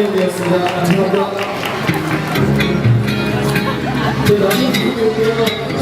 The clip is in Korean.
진행되었습니다. 감사합니다. 네, 나중에 부분이 올게요.